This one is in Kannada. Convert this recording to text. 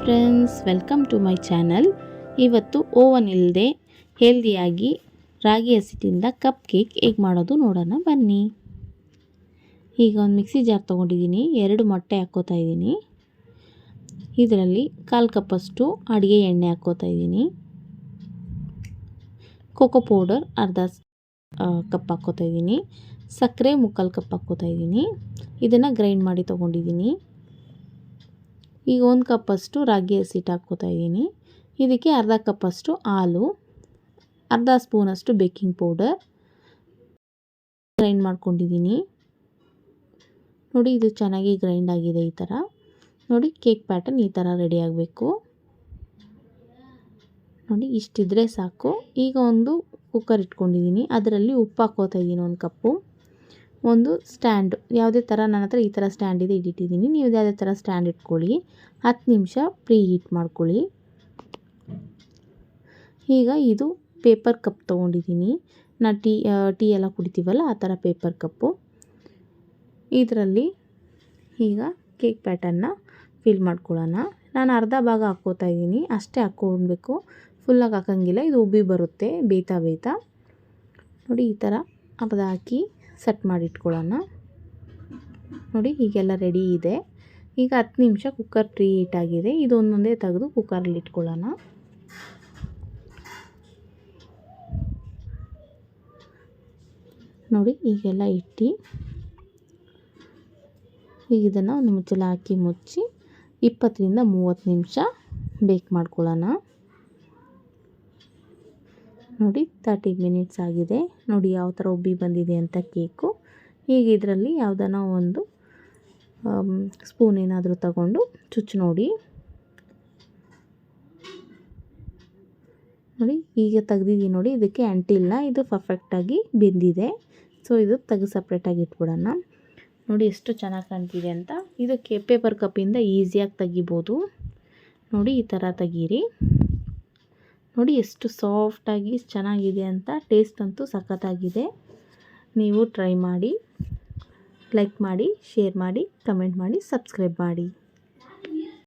Friends, welcome to my channel. ಇವತ್ತು ಓವನ್ ಇಲ್ಲದೆ ಹೆಲ್ದಿಯಾಗಿ ರಾಗಿ ಹಸಿಟ್ಟಿಂದ ಕಪ್ ಕೇಕ್ ಹೇಗೆ ಮಾಡೋದು ನೋಡೋಣ ಬನ್ನಿ. ಈಗ ಒಂದು ಮಿಕ್ಸಿ ಜಾರ್ ತೊಗೊಂಡಿದ್ದೀನಿ, ಎರಡು ಮೊಟ್ಟೆ ಹಾಕ್ಕೋತಾ ಇದ್ದೀನಿ. ಇದರಲ್ಲಿ ಕಾಲು ಕಪ್ಪಷ್ಟು ಅಡುಗೆ ಎಣ್ಣೆ ಹಾಕ್ಕೋತಾ ಇದ್ದೀನಿ. ಕೋಕೋ ಪೌಡರ್ ಅರ್ಧ ಕಪ್ ಹಾಕ್ಕೋತಾ ಇದ್ದೀನಿ. ಸಕ್ಕರೆ ಮುಕ್ಕಾಲು ಕಪ್ ಹಾಕ್ಕೋತಾ ಇದ್ದೀನಿ. ಇದನ್ನು ಗ್ರೈಂಡ್ ಮಾಡಿ ತೊಗೊಂಡಿದ್ದೀನಿ. ಈಗ ಒಂದು ಕಪ್ಪಷ್ಟು ರಾಗಿ ಹಸಿಟ್ಟು ಹಾಕ್ಕೋತಾ ಇದ್ದೀನಿ. ಇದಕ್ಕೆ ಅರ್ಧ ಕಪ್ಪಷ್ಟು ಹಾಲು, ಅರ್ಧ ಸ್ಪೂನಷ್ಟು ಬೇಕಿಂಗ್ ಪೌಡರ್. ಗ್ರೈಂಡ್ ಮಾಡ್ಕೊಂಡಿದ್ದೀನಿ. ನೋಡಿ ಇದು ಚೆನ್ನಾಗಿ ಗ್ರೈಂಡ್ ಆಗಿದೆ ಈ ಥರ. ನೋಡಿ ಕೇಕ್ ಪ್ಯಾಟರ್ನ್ ಈ ಥರ ರೆಡಿ ಆಗಬೇಕು. ನೋಡಿ ಇಷ್ಟಿದ್ರೆ ಸಾಕು. ಈಗ ಒಂದು ಕುಕ್ಕರ್ ಇಟ್ಕೊಂಡಿದ್ದೀನಿ. ಅದರಲ್ಲಿ ಉಪ್ಪು ಹಾಕೋತಾ ಇದ್ದೀನಿ ಒಂದು ಕಪ್ಪು. ಒಂದು ಸ್ಟ್ಯಾಂಡ್. ಯಾವುದೇ ಥರ ನನ್ನ ಹತ್ರ ಈ ಥರ ಸ್ಟ್ಯಾಂಡ್ ಇದೆ ಇಟ್ಟಿದ್ದೀನಿ. ನೀವು ಯಾವುದೇ ಥರ ಸ್ಟ್ಯಾಂಡ್ ಇಟ್ಕೊಳ್ಳಿ. ಹತ್ತು ನಿಮಿಷ ಪ್ರೀ ಹೀಟ್ ಮಾಡ್ಕೊಳ್ಳಿ. ಈಗ ಇದು ಪೇಪರ್ ಕಪ್ ತೊಗೊಂಡಿದ್ದೀನಿ. ನಾ ಟೀ ಟೀ ಎಲ್ಲ ಕುಡಿತೀವಲ್ಲ, ಆ ಥರ ಪೇಪರ್ ಕಪ್ಪು. ಇದರಲ್ಲಿ ಈಗ ಕೇಕ್ ಪ್ಯಾಟರ್ನ ಫಿಲ್ ಮಾಡ್ಕೊಳ್ಳೋಣ. ನಾನು ಅರ್ಧ ಭಾಗ ಹಾಕ್ಕೋತಾ ಇದ್ದೀನಿ. ಅಷ್ಟೇ ಹಾಕ್ಕೊಳ್ಬೇಕು. ಫುಲ್ಲಾಗಿ ಹಾಕೋಂಗಿಲ್ಲ. ಇದು ಉಬ್ಬಿ ಬರುತ್ತೆ ಬೇಯ್ತಾ ಬೇಯ್ತಾ ನೋಡಿ ಈ ಥರ ಅರ್ಧ ಹಾಕಿ ಸೆಟ್ ಮಾಡಿಟ್ಕೊಳ್ಳೋಣ. ನೋಡಿ, ಹೀಗೆಲ್ಲ ರೆಡಿ ಇದೆ. ಈಗ ಹತ್ತು ನಿಮಿಷ ಕುಕ್ಕರ್ ಪ್ರೀ ಹೀಟ್ ಆಗಿದೆ ಇದೊಂದೊಂದೇ ತೆಗೆದು ಕುಕ್ಕರಲ್ಲಿ ಇಟ್ಕೊಳ್ಳೋಣ. ನೋಡಿ ಈಗೆಲ್ಲ ಇಟ್ಟು ಈಗ ಇದನ್ನು ಒಂದು ಮುಚ್ಚಲ ಹಾಕಿ ಮುಚ್ಚಿ ಇಪ್ಪತ್ತರಿಂದ ಮೂವತ್ತು ನಿಮಿಷ ಬೇಕ್ ಮಾಡ್ಕೊಳ್ಳೋಣ. ನೋಡಿ ತರ್ಟಿ ಮಿನಿಟ್ಸ್ ಆಗಿದೆ. ನೋಡಿ, ಯಾವ ಥರ ಉಬ್ಬಿ ಬಂದಿದೆ ಅಂತ ಕೇಕು. ಈಗ ಇದರಲ್ಲಿ ಯಾವುದನ್ನ ಒಂದು ಸ್ಪೂನ್ ಏನಾದರೂ ತಗೊಂಡು ಚುಚ್ಚು ನೋಡಿ. ನೋಡಿ ಈಗ ತೆಗ್ದಿದ್ದೀನಿ ನೋಡಿ. ಇದಕ್ಕೆ ಅಂಟಿಲ್ಲ, ಇದು ಪರ್ಫೆಕ್ಟಾಗಿ ಬೆಂದಿದೆ. ಸೊ ಇದು ತೆಗೆದು ಸಪ್ರೇಟಾಗಿ ಇಟ್ಬಿಡೋಣ. ನೋಡಿ, ಎಷ್ಟು ಚೆನ್ನಾಗಿ ಕಾಣ್ತಿದೆ ಅಂತ. ಇದಕ್ಕೆ ಪೇಪರ್ ಕಪ್ಪಿಂದ ಈಸಿಯಾಗಿ ತೆಗಿಬೋದು. ನೋಡಿ, ಈ ಥರ ತೆಗೀರಿ. ನೋಡಿ ಎಷ್ಟು ಸಾಫ್ಟಾಗಿ ಚೆನ್ನಾಗಿದೆ ಅಂತ ಟೇಸ್ಟ್ ಅಂತೂ ಸಖತ್ತಾಗಿದೆ. ನೀವು ಟ್ರೈ ಮಾಡಿ, ಲೈಕ್ ಮಾಡಿ, ಶೇರ್ ಮಾಡಿ, ಕಮೆಂಟ್ ಮಾಡಿ, ಸಬ್ಸ್ಕ್ರೈಬ್ ಮಾಡಿ.